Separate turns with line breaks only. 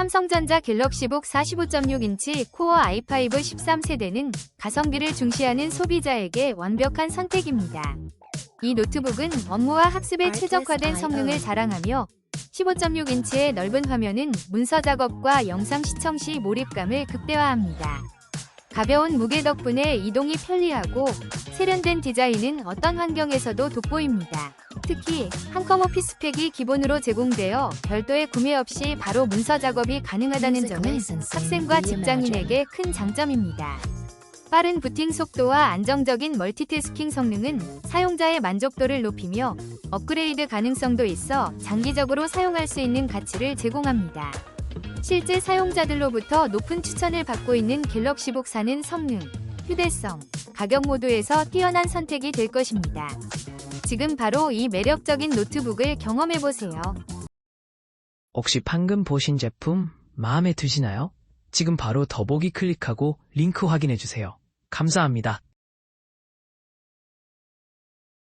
삼성전자 갤럭시북 45.6인치 코어 i5 13세대는 가성비를 중시하는 소비자에게 완벽한 선택입니다. 이 노트북은 업무와 학습에 최적화된 성능을 자랑하며 15.6인치의 넓은 화면은 문서 작업과 영상 시청 시 몰입감을 극대화합니다. 가벼운 무게 덕분에 이동이 편리하고 세련된 디자인은 어떤 환경에서도 돋보입니다. 특히 한컴 오피스 팩이 기본으로 제공되어 별도의 구매 없이 바로 문서 작업이 가능하다는 점은 학생과 직장인에게 큰 장점입니다. 빠른 부팅 속도와 안정적인 멀티태스킹 성능은 사용자의 만족도를 높이며 업그레이드 가능성도 있어 장기적으로 사용할 수 있는 가치를 제공합니다. 실제 사용자들로부터 높은 추천을 받고 있는 갤럭시북 4는 성능, 휴대성, 가격 모두에서 뛰어난 선택이 될 것입니다. 지금 바로 이 매력적인 노트북을 경험해보세요.
혹시 방금 보신 제품 마음에 드시나요? 지금 바로 더보기 클릭하고 링크 확인해주세요. 감사합니다.